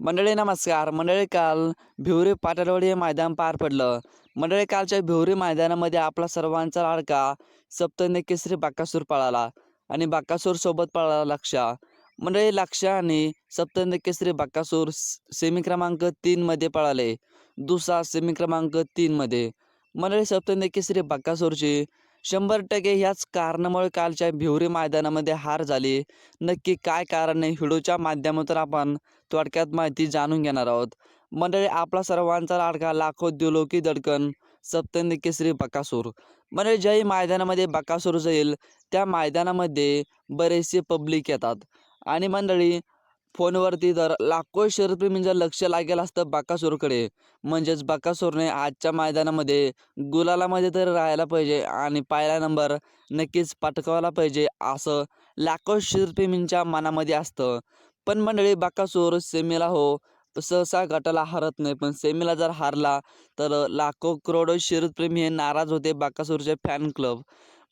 मंडळी नमस्कार. मंडळी काल भिवरी पाटलवाडी हे मैदान पार पडलं. मंडळी कालच्या भिवरी मैदानामध्ये आपला सर्वांचा लाडका सप्तने केसरी बाकासूर पळाला आणि बाकासूर सोबत पळाला लक्षा मंडळी लक्षा आणि सप्तने केसरी बाकासूर सेमी क्रमांक तीनमध्ये पळाले. दुसरा सेमी क्रमांक तीनमध्ये मंडळी सप्तने केसरी बाकासूरची शंभर टक्के ह्याच कारणामुळे कालच्या भिवरी मैदानामध्ये हार झाली. नक्की काय कारण आहे? व्हिडिओच्या माध्यमातून आपण थोडक्यात माहिती जाणून घेणार आहोत. मंडळी आपला सर्वांचा लाडका लाखो दिलोकी दडकन सप्तंदी केसरी बकासूर. मंडळी ज्याही मैदानामध्ये बकासूर जाईल त्या मैदानामध्ये बरेचसे पब्लिक येतात. आणि मंडळी फोनवरती तर लाखो शरप्रेमींचं लक्ष लागेल असतं बकासूरकडे. म्हणजेच बकासूरने आजच्या मैदानामध्ये गुलालामध्ये तर राहायला पाहिजे आणि पहिला नंबर नक्कीच पटकावला पाहिजे असं लाखो शरप्रेमींच्या मनामध्ये असतं. पण मंडळी बाकासूर सेमीला हो सहसा गटाला हरत नाही. पण सेमीला जर हारला तर लाखो करोडो शिरप्रेमी हे नाराज होते बाकासूरचे फॅन क्लब.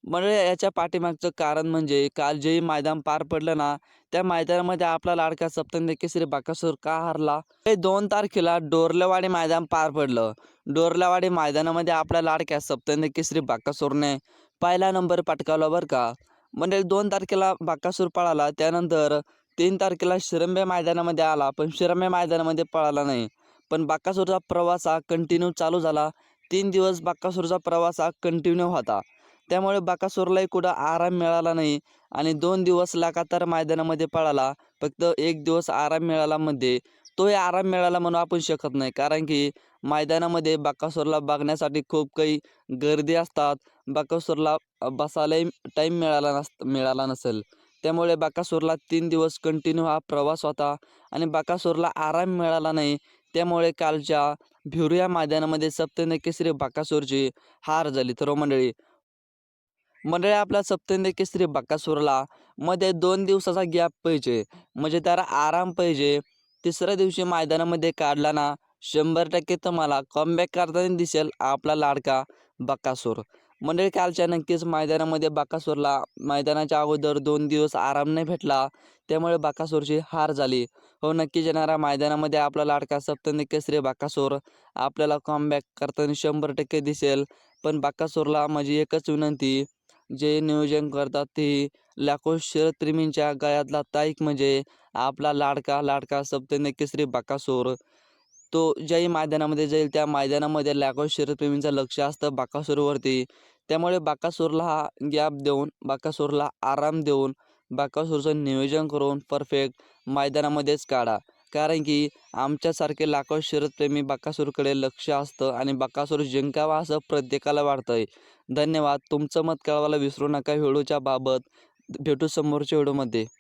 मंडळी याच्या पाठीमागचं कारण म्हणजे काल जे मैदान पार पडलं ना त्या मैदानामध्ये आपला लाडका सप्तंदी केसरी बाकासूर का हारला? हे दोन तारखेला डोरलेवाडी मैदान पार पडलं. डोरलेवाडी मैदानामध्ये आपल्या लाडक्या सप्तंदी केसरी बाकासूरने पहिला नंबर पटकावला बरं का? मंडळी दोन तारखेला बाकासूर पळाला. त्यानंतर तीन तारखेला शिरंबे मैदानामध्ये आला पण शिरंबे मैदानामध्ये पळाला नाही. पण बाकासूरचा प्रवास हा कंटिन्यू चालू झाला. तीन दिवस बाकासूरचा प्रवास हा कंटिन्यू होता. त्यामुळे बाकासूरलाही कुठं आराम मिळाला नाही आणि दोन दिवस लगातार मैदानामध्ये पळाला. फक्त एक दिवस आराम मिळाला मध्ये. तोही आराम मिळाला म्हणून आपण शकत नाही. कारण की मैदानामध्ये बाकासूरला बघण्यासाठी खूप काही गर्दी असतात. बाकासूरला बसायलाही टाईम मिळाला नस मिळाला नसेल. त्यामुळे बाकासूरला तीन दिवस कंटिन्यू हा प्रवास होता आणि बाकासूरला आराम मिळाला नाही. त्यामुळे कालच्या भिवरिया मैदानामध्ये सप्तंदी बाकासूरची हार झाली. तर हो मंडळी मंडळी आपल्या सप्तंदी बाकासूरला मध्ये दोन दिवसाचा गॅप पाहिजे. म्हणजे त्याला आराम पाहिजे. तिसऱ्या दिवशी मैदानामध्ये काढला ना शंभर टक्के तुम्हाला कमबॅक करताना दिसेल आपला लाडका बकासूर. मंडळी कालच्या नक्कीच मैदानामध्ये बाकासूरला मैदानाच्या अगोदर दोन दिवस आराम नाही भेटला. त्यामुळे बाकासूरची हार झाली. हो नक्कीच येणाऱ्या मैदानामध्ये आपला लाडका सप्तंदी केसरी बाकासूर आपल्याला कॉमबॅक करताना शंभर टक्के दिसेल. पण बाकासूरला माझी एकच विनंती जे नियोजन करतात ते लाखो शिरप्रेमींच्या गळ्यातला ताईक म्हणजे आपला लाडका लाडका सप्तंदी केसरी बाकासूर. तो ज्याही मैदानामध्ये जाईल त्या मैदानामध्ये लाखो शरत्प्रेमींचं लक्ष असतं बाकासूरवरती. त्यामुळे बाकासूरला हा गॅप देऊन बाकासूरला आराम देऊन बाकासूरचं नियोजन करून परफेक्ट मैदानामध्येच काढा. कारण की आमच्यासारखे लाखो शरदप्रेमी बाकासूरकडे लक्ष असतं आणि बाकासूर जिंकावा असं प्रत्येकाला वाटतंय. धन्यवाद. तुमचं मत कळवायला विसरू नका. व्हिडिओच्या बाबत भेटू समोरच्या व्हिडिओमध्ये.